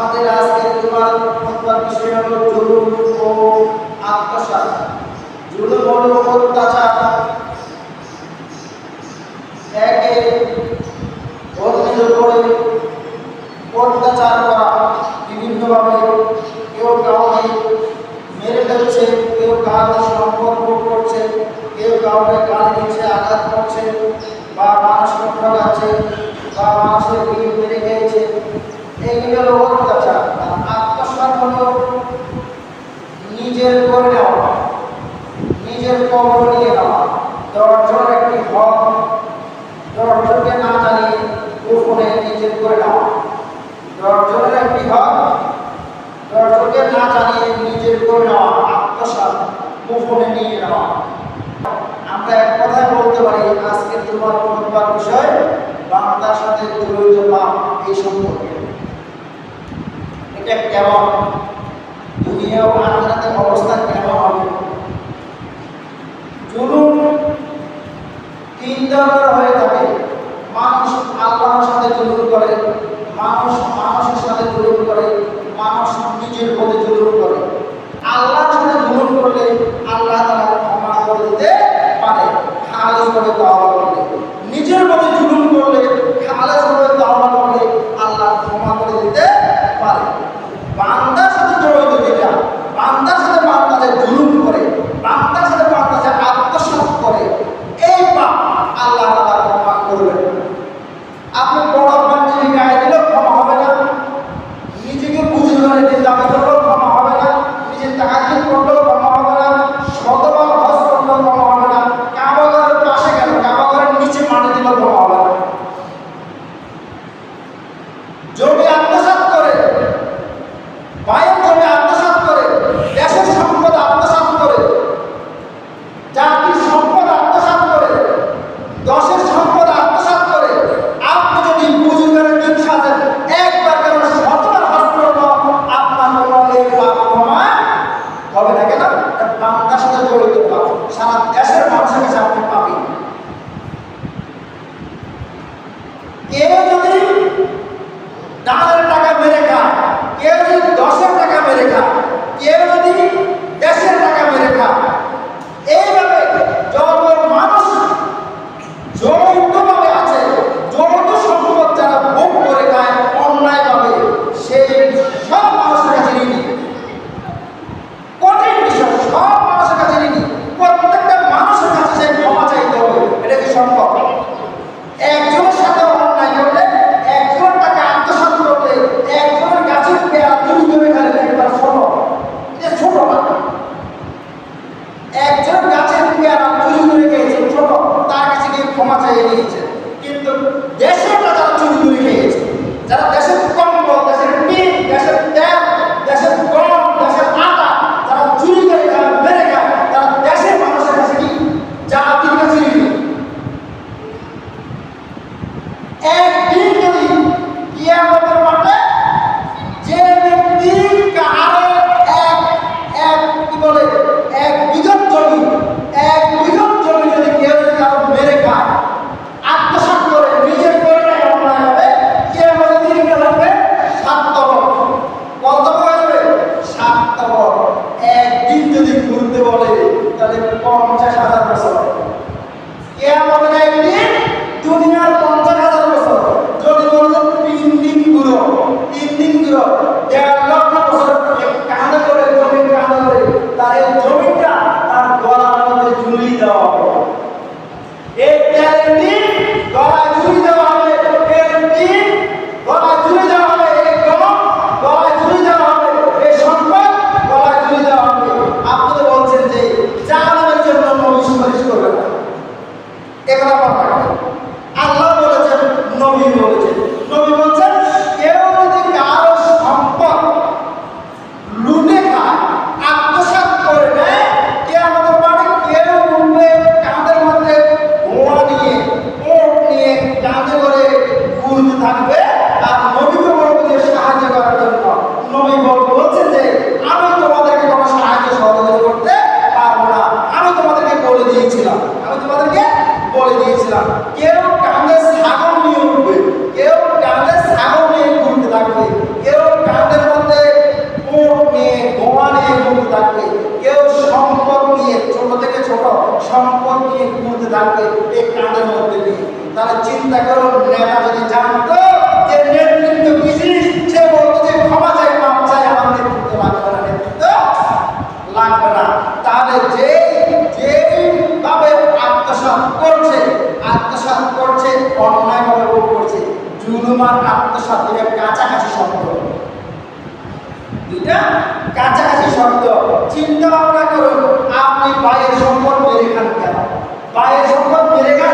আমাদের আজকের তোমার খতবার বিষয় হলো জুলুম ও আত্মসাত। জুলুম হলো অত্যাচার। একে অন্যের উপরে অত্যাচার করা বিভিন্নভাবে কেউ কাউকে মেরে ফেলছে, কেউ কাউকে সম্পর্ক করছে, কেউ কাউকে গাড়ি দিচ্ছে, আঘাত করছে, বা মানুষ ঠকাচ্ছে বা মানুষের বিয়ে মেরে খেয়েছে এই হলো অত্যাচার আত্মসাত হলো নিজের করে নেওয়া, নিজের কবর নিয়ে নেওয়া। দরজনের একটি হক দরজনকে না জানিয়ে গোপনে নিজের করে নেওয়া। দরজনের একটি হক দরজনকে না জানিয়ে নিজের করে নেওয়া আত্মসাত গোপনে নিয়ে নেওয়া। আমরা এক কথায় বলতে পারি, আজকের তোমার কেমন? দুনিয়া ও আখরাতের অবস্থা কেমন হবে? জুলুম তিন ধরনের হয়ে থাকে। মানুষ আল্লাহর সাথে জুলুম করে, মানুষ মানুষের সাথে জুলুম করে, মানুষ নিজের প্রতি জুলুম করে। তারা চিন্তা করো, নেতা যদি জানতো যে নেতৃত্ব বিশেষ, সে বলতো যে ক্ষমা চাই চাই আমার নেতৃত্ব লাগবে না নেতৃত্ব লাগবে না। তাহলে যে আত্মসাত করছে আত্মসাত করছে ভোগ করছে জুলুমার আত্মসাত কাছাকাছি শব্দ। দুইটা কাছাকাছি শব্দ। চিন্তা ভাবনা করুন, আপনি বাইরের সম্পদ বেড়ে খান কেন বাইরের সম্পদ বেড়ে খান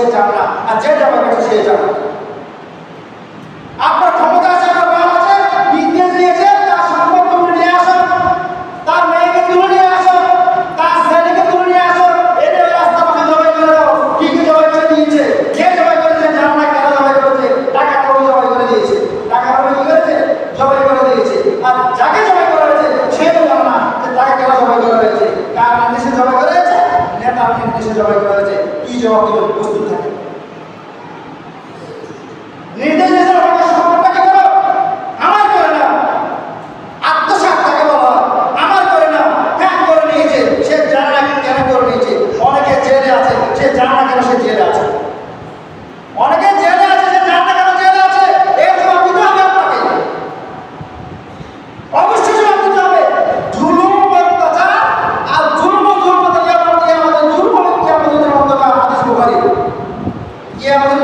সে জানা আর যে জামা সে জানা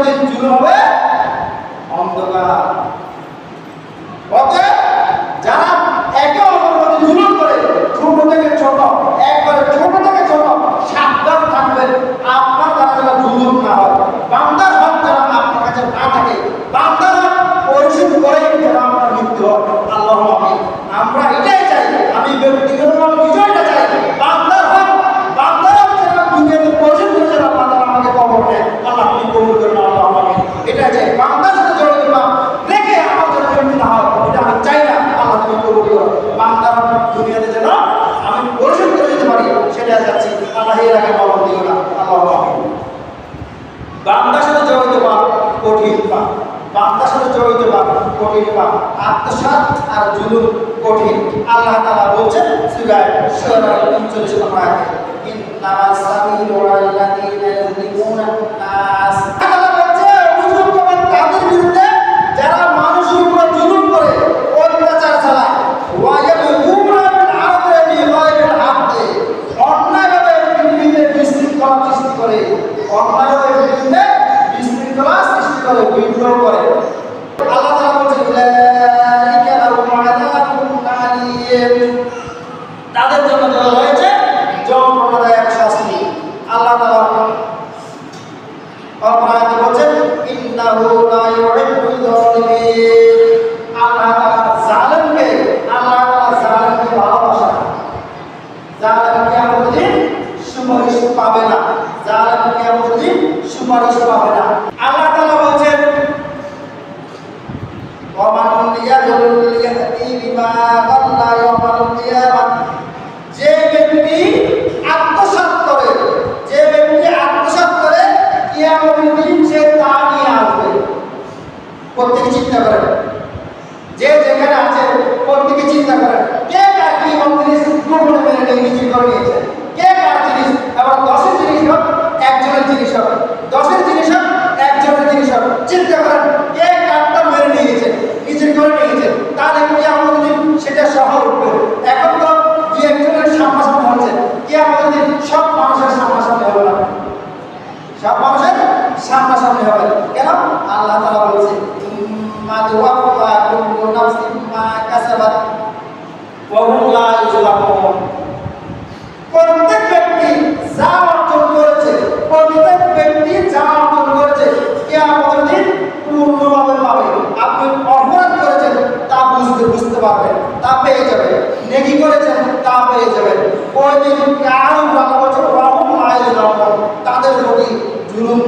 দিন শুরু হবে অন্ধকার। বান্দার সাথে জড়িত পাপ কঠিন পাপ। বান্দার সাথে জড়িত পাপ কঠিন পাপ। আত্মসাত আর জুলুম কঠিন। আল্লাহ তারা বলছেন সুরায় সুরায় উনচল্লিশ নম্বর إنما السبيل على الذين يظلمون الناس অন্যায় করে ভিন্ন করে। আল্লাহ তাআলা বলছেন, উলাইকা লাহুম আযাবুন আলীম। তাদের জন্য দেওয়া হয়েছে যন্ত্রণাদায়ক শাস্তি। আল্লাহ তাআলা অপরাধী বলছেন, ইন্নাহু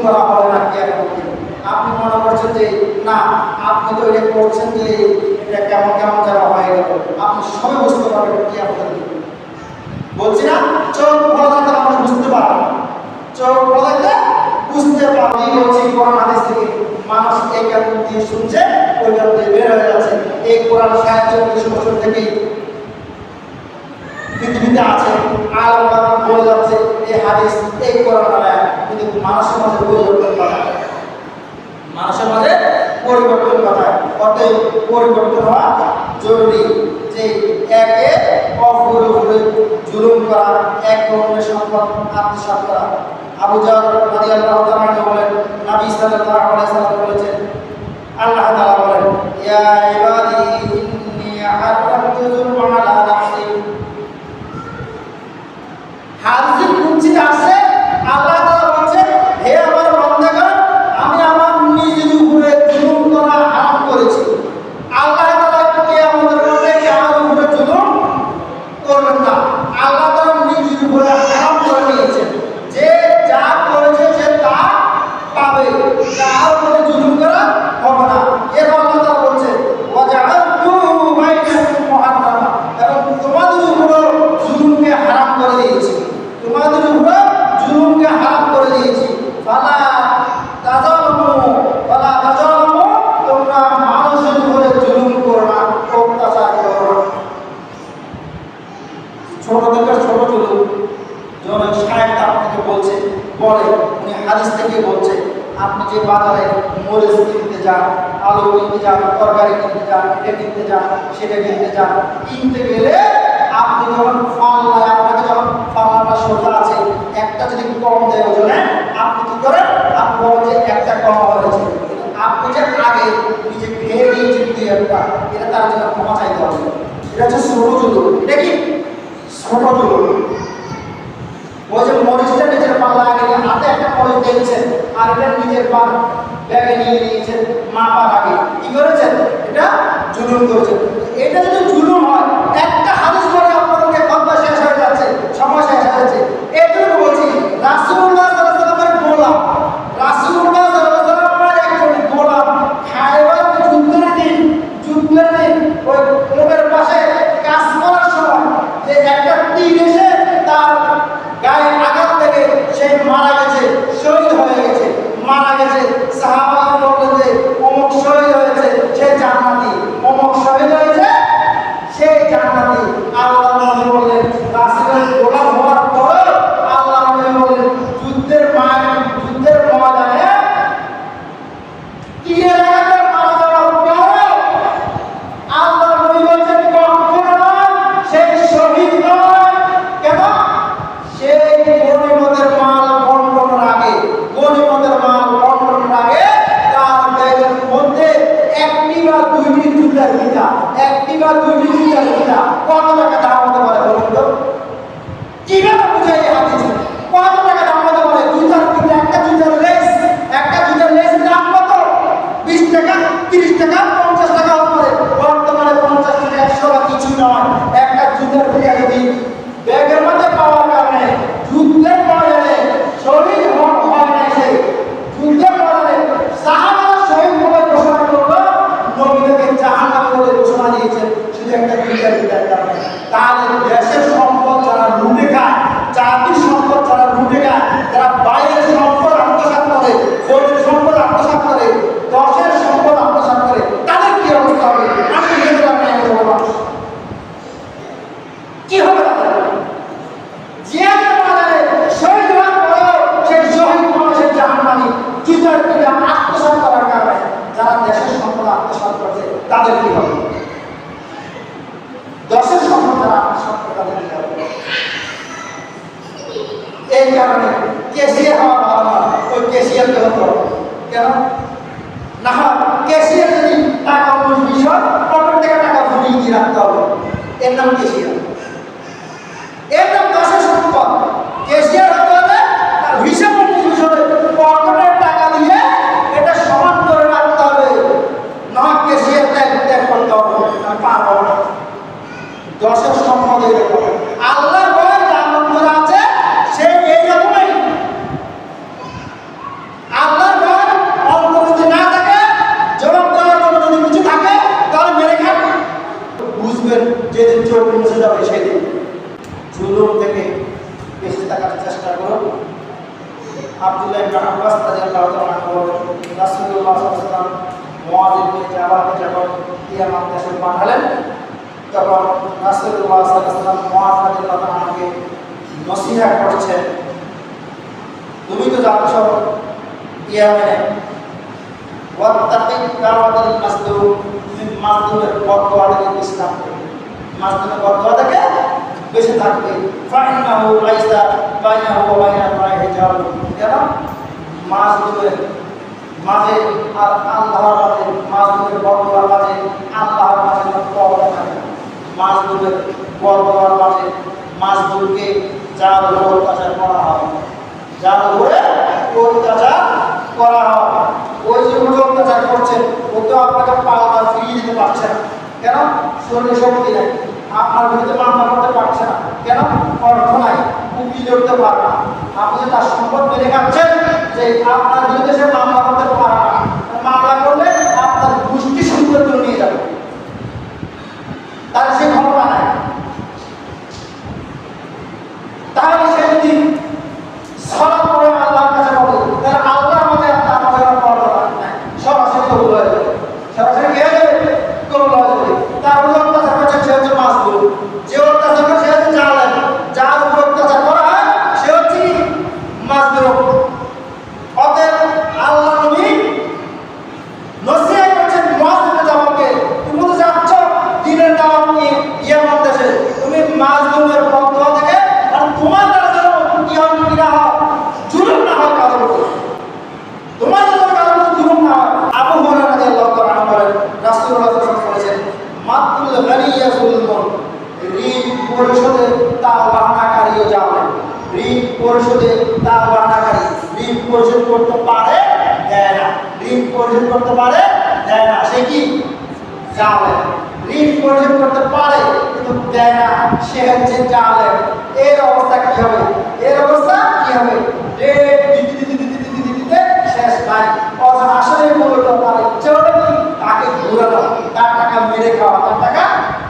করা হবে না কিয়ামতের দিন আপনি মনে করছেন যে, না, আপনি তো এটা করছেন যে, এটা কেমন কেমন যেন হয়ে গেল। আপনি সবাই বুঝতে পারবেন কিয়ামতের দিন বলছি না, চোখ খোলা থাকলে আমরা বুঝতে পারব না। চোখ খোলা থাকলে বুঝতে পারব এই বলছি কোরআন হাদিস থেকে মানুষ এই জ্ঞান দিয়ে শুনছে, ওই জ্ঞান দিয়ে বের হয়ে যাচ্ছে। এই কোরআন সাহায্য দুশো বছর থেকে পৃথিবীতে আছে আর বলে যাচ্ছে। এই হাদিস এই কোরআন আয়াত কিন্তু মানুষের মাঝে পরিবর্তন করা মানুষের মাঝে পরিবর্তন ঘটায় অতএব পরিবর্তন হওয়া জরুরি যে একে অপরের জুলুম করা, এক অন্যের সম্পদ আত্মসাৎ করা। আবু জাহল রাদিয়াল্লাহু তাআলা বলেন, নবী সাল্লাল্লাহু আলাইহি বলেছেন, আল্লাহ তাআলা বলেন, ইয়া কুদসিতে আছে আল্লাহ তাআলা বলেন হে আমার বান্দাগণ আমি আমার নিজের উপরে জুলুম করা হারাম করেছি আল্লাহ তাআলা কে আমাদের মধ্যে কি আমার উপরে জুলুম করবেন না আল্লাহ তাআলা নিজের উপরে হারাম করে নিয়েছেন যে যা করেছে সে তা পাবে তার উপরে জুলুম করা হবে না এর আল্লাহ তাআলা বলছেন ওয়াজআলতু বাইনাকুম মুহাররামা এবং তোমাদের উপর জুলুমকে হারাম করে দিয়েছি তোমাদের উপর জুলুমকে হারাম করে দিয়েছি। ফালা তাজালামু ফালা তাজালামু, তোমরা মানুষের উপরে জুলুম করো না, অত্যাচার করো না। ছোট থেকে ছোট জুলুম। যেমন সাহেব আপনাকে বলছে, বলে, উনি হাদিস থেকে বলছে, আপনি যে বাজারে মরিচ কিনতে যান, আলু কিনতে যান, তরকারি কিনতে যান, এটা কিনতে যান, সেটা কিনতে যান, কিনতে গেলে আপনি যখন যখন ফাল্লাটা আছে, একটা যদি কম দেয় ওজনে আপনি কি করেন? আপনি যে একটা কম হয়েছে। আপনি যে আগে নিজে খেয়ে নিয়েছেন দুই একটা এটা তার জন্য ক্ষমা চাইতে হবে। এটা হচ্ছে ছোট জুলুম এটা কি? ছোট জুলুম ওই যে মরিচটা নিজের পাল্লা আগে হাতে একটা মরিচ দেখছেন, আর এটা নিজের পা ব্যাগে নিয়ে নিয়েছেন মাপার আগে। কি করেছেন? এটা জুলুম করেছেন। এটা যদি জুলুম হয় একটা হাদিস পরে আপনাদেরকে কথা শেষ হয়ে যাচ্ছে সময় শেষ হয়ে যাচ্ছে এই জন্য বলছি রাসূলুল্লাহ কেসিয়ারকে হতো কেন? না কেসিয়ার যদি টাকা উনিশ পকেট থেকে টাকা ফুটিয়ে দিয়ে রাখতে হবে। এর নাম কেসিয়ার এর নাম দশের সম্পদ কেসিয়ার হতে হবে তার হিসাব উনিশ বিষয় পকেটের টাকা দিয়ে এটা সমান করে রাখতে হবে না হয় কেসিয়ার ত্যাগ ত্যাগ করতে হবে আর পারব না দশের সম্পদ এরকম আল্লাহ ভয় যার মধ্যে আছে সে এই রকমই আল্লাহর ভয় অন্তর যদি না থাকে জবাব দেওয়ার জন্য যদি কিছু থাকে তাহলে মেরে খান বুঝবেন যেদিন চোখ মুছে যাবে সেদিন। জুলুম থেকে বেঁচে থাকার চেষ্টা করুন আব্দুল্লাহ ইবনে আব্বাস রাদিয়াল্লাহু তাআলা বলেন, রাসূলুল্লাহ কিয়ামত তুমি তো জানছ ইয়ামেনে ওয়াত্তাকি দাওয়াতাল মাসদুম তুমি মাসদুমের বদোয়া থেকে ইসলাম মাসদুমের বদোয়া থেকে বেঁচে থাকবে। ফাইন্নাহু লাইসা, বাইনাহু ওয়া বাইনা আল্লাহি হিজাব। কেন মাসদুমের মাঝে আর আল্লাহর মাঝে মাসদুমের বদোয়ার মাঝে আল্লাহর মাঝে পর্দা থাকে না। মাসদুমের বদোয়ার মাঝে মাসদুমকে যার উপর অত্যাচার করা হয়। যার উপরে অত্যাচার করা হয়। ওই যে অত্যাচার করছেন ও তো আপনাকে পাওয়া ফিরিয়ে দিতে পারছে না। কেন? শরীরে শক্তি নাই। আপনার বিরুদ্ধে মামলা করতে পারছে না। কেন? অর্থ নাই উকিল করতে পারে না। আপনি তার সম্পদ মেরে খাচ্ছেন যে আপনার বিরুদ্ধে সে মামলা করতে পারে না মামলা করলে আপনার গোষ্ঠী সম্পর্ক নিয়ে যাবে তার সে ক্ষমতা নাই তাহলে সে যদি সালাত পড়ে আল্লাহর কাছে বলে তাহলে আল্লাহর মাঝে আর তার মাঝে কোনো পর্দা নাই সরাসরি কবুল হয়ে যাবে সরাসরি কি হয়ে যাবে কবুল হয়ে যাবে তার উপর অত্যাচার করছে সে হচ্ছে মাসদুর যে অত্যাচার করে সে হচ্ছে জালেম যার উপর অত্যাচার করা হয় সে হচ্ছে কি মাসদুর অতএব আল্লাহ নবী নসিহত করছেন মুআজ ইবনে জামালকে তুমি তো যাচ্ছ দিনের দাওয়াত নিয়ে ইয়ামান দেশে তুমি মাজলুমের পক্ষ থেকে আর তোমার দ্বারা যেন ইয়াম কি না হয় জুলুম না হয় কারোর উপর তোমার যেন কারোর উপর জুলুম না হয় আবু হুরায়রা রাদিয়াল্লাহু তাআলা আনহু বলেন রাসূলুল্লাহ সাল্লাল্লাহু আলাইহি ওয়াসাল্লাম বলেছেন মাতুল গানিয়া জুলমুন ঋণ পরিশোধে তার বাহানাকারীও যাবে ঋণ পরিশোধে তার বাহানাকারী ঋণ পরিশোধ করতে পারে দেয় না ঋণ পরিশোধ করতে পারে দেয় না সে কি জালে ঋণ পরিশোধ করতে পারে, কিন্তু দেয় না। সে হচ্ছে জালে এর অবস্থা কি হবে? এর অবস্থা কি হবে? দিতে শেষ নাই অথবা আসলে মূলত তার ইচ্ছে হলে কি? তাকে তার টাকা মেরে খাওয়া, তার টাকা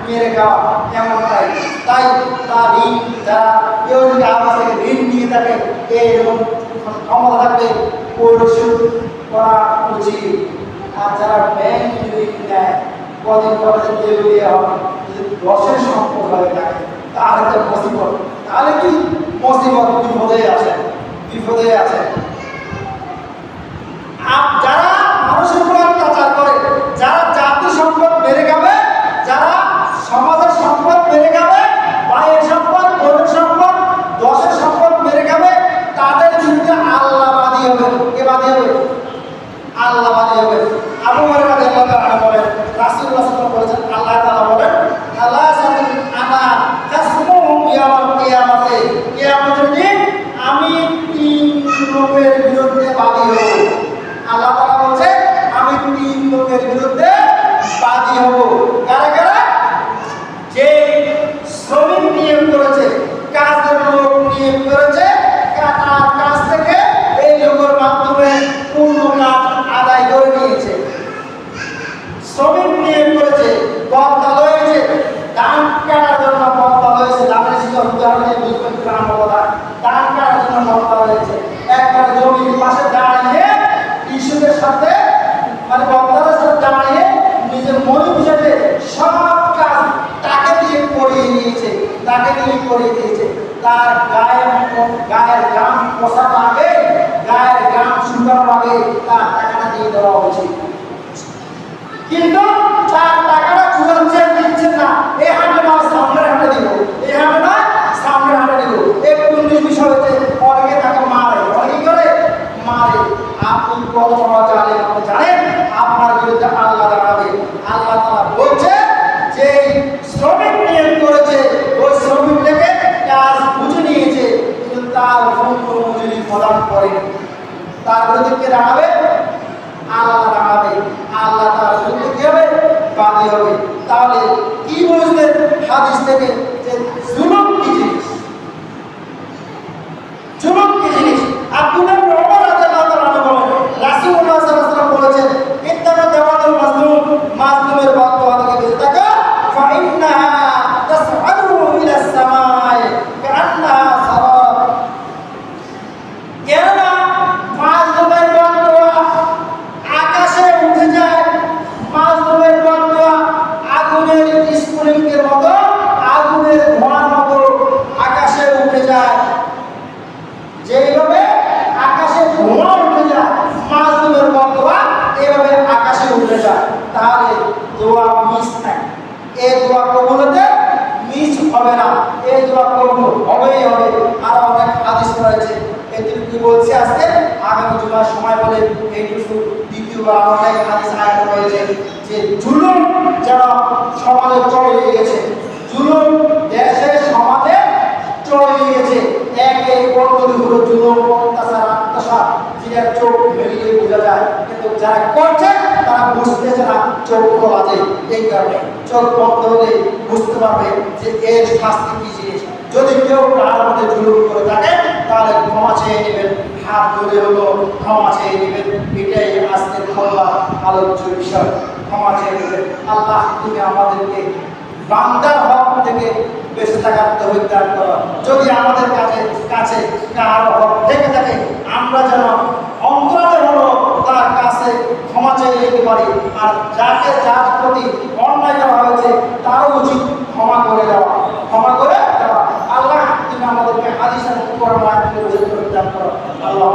মেরে খাওয়া। এমনটাই। তাই তার ঋণ, যারা কেউ যদি আমার ঋণ নিয়ে থাকে এরকম ক্ষমতা থাকবে, পরিশোধ করা উচিত। আর যারা ব্যাংক যদি নেয় কদিন পরে যদি রসের হবে সম্পদ হয়ে থাকে তাহলে একটা মসিবত তাহলে কি মসিবত বিপদে আছে বিপদে আছে। যারা মানুষের উপর অত্যাচার করে যারা জাতি সম্পদ বেড়ে যাবে যারা সমাজের সম্পদ বেড়ে যাবে ভাইয়ের সম্পদ বোনের সম্পদ দশের সম্পদ বেড়ে যাবে তাদের বিরুদ্ধে আল্লাহ বাদী হবে কে বাদী হবে আল্লাহ বাদী হবে আবু হরাইরা রাদিয়াল্লাহু তাআলা বলেন রাসূলুল্লাহ সাল্লাল্লাহু আলাইহি ওয়াসাল্লাম বলেছেন আল্লাহ তাআলা বলেন আল্লাহ সাল্লাম আনা কাসমুহুম ইয়াওমাল কিয়ামাতে কিয়ামতের দিন আমি তিন লোকের বিরুদ্ধে বাদী হব আল্লাহ তাআলা বলছে আমি তিন লোকের বিরুদ্ধে বাদী হব কারা কারা যে শ্রমিক নিয়োগ করেছে কাজের লোক নিয়োগ করেছে কা- তার কাছ থেকে এই লোকের মাধ্যমে পূর্ণ কাজ আদায় করে নিয়েছে শ্রমিক নিয়োগ করেছে বক্তা হয়েছে ধান কাটার জন্য বক্তা হয়েছে ধানের শীতল উদাহরণে বুঝবেন গ্রাম কথা ধান কাটার জন্য বক্তা হয়েছে একবার জমির পাশে দাঁড়িয়ে কৃষকের সাথে মানে বক্তাদের সাথে দাঁড়িয়ে নিজের মনে বুঝাতে সব কাজ তাকে দিয়ে করিয়ে নিয়েছে তাকে দিয়ে করিয়ে দিয়েছে তার গায়ের গায়ের গাম পোষার আগে, গায়ের গাম শুকানোর আগে তার টাকাটা দিয়ে দেওয়া উচিত। কিন্তু তার টাকাটা ঘুরাচ্ছেন দিচ্ছেন না। এই হাটে নয়, সামনের হাটে দিব। এই হাটে নয়, সামনের হাটে দিব। একটু বিষয় হচ্ছে, অনেকে তাকে মারে, অনেকে করে মারে, আপনি কত জানেন আপনি জানেন আপনার বিরুদ্ধে আল্লাহ দাঁড়াবে আল্লাহ তাআলা বলছে যে এই শ্রমিক নিয়োগ করেছে ওই শ্রমিকটাকে কাজ বুঝে নিয়েছে কিন্তু তার সম্পূর্ণ মজুরি প্রদান করেনি তার বিরুদ্ধে কে দাঁড়াবে আল্লাহ দাঁড়াবে আল্লাহ তার বিরুদ্ধে কি হবে, বাদী হবে। তাহলে কি বুঝলেন হাদিস থেকে যে জুলুম কি জিনিস? জুলুম কি জিনিস? আব্দুল্লাহ ইবনে ওমর রাদিয়াল্লাহু তাআলা বলেন রাসূলুল্লাহ সাল্লাল্লাহু আলাইহি ওয়াসাল্লাম বলেছেন ইত্তাবা দাওয়াতুল মাজলুম মাজলুমের বদদোয়া থেকে বেঁচে থাকো ফা ইন্নাহা তাসআদু ইলা সামাই কাআন্নাহা সারাব কেননা মাজলুমের বদদোয়া আকাশে উঠে যায় মাজলুমের বদদোয়া আগুনের স্ফুলিঙ্গের মতো আগুনের ধোঁয়ার মতো আকাশে উঠে যায় যেইভাবে আকাশে ধোঁয়া উঠে যায় মাজলুমের বদদোয়া এইভাবে আকাশে উঠে যায় তাহলে দোয়া মিস নাই এই দোয়া কবুল হতে মিস হবে না এই দোয়া কবুল হবেই হবে আর অনেক হাদিস রয়েছে এটুকু কি বলছি আজকে আগামী জুমার সময় বলে এইটুকু দ্বিতীয়বার অনেক হাদিস আয়াত রয়েছে যে জুলুম যেন সমাজে চলে গেছে জুলুম দেশে সমাজে চলে গেছে একে অন্যদের উপরে জুলুম অত্যাচার অত্যাচার যেটা চোখ মেলিয়ে বোঝা যায় কিন্তু যারা করছে, তারা বুঝতেছে না চোখ খোলা এই কারণে চোখ বন্ধ হলে বুঝতে পারবে যে এর শাস্তি কি জিনিস। যদি কেউ কার মধ্যে জুলুম করে থাকে, তাহলে ক্ষমা চেয়ে নেবেন। হাত ধরে হলো ক্ষমা চেয়ে নেবেন। এটাই আজকের খোলা আলোচ্য বিষয়। ক্ষমা চেয়ে নেবেন। আল্লাহ তুমি আমাদেরকে বান্দার হক থেকে বেঁচে থাকার তৌফিক দান যদি আমাদের কাছে কাছে কার হক থেকে থাকে, আমরা যেন অন্তরালে হলো তার কাছে ক্ষমা চেয়ে যেতে পারি। আর যাকে যার প্রতি অন্যায় করা হয়েছে, তারও উচিত ক্ষমা করে দেওয়া। ক্ষমা করে দেওয়া। আল্লাহ, তুমি আমাদেরকে হাদিসের করে দান করো। আল্লাহ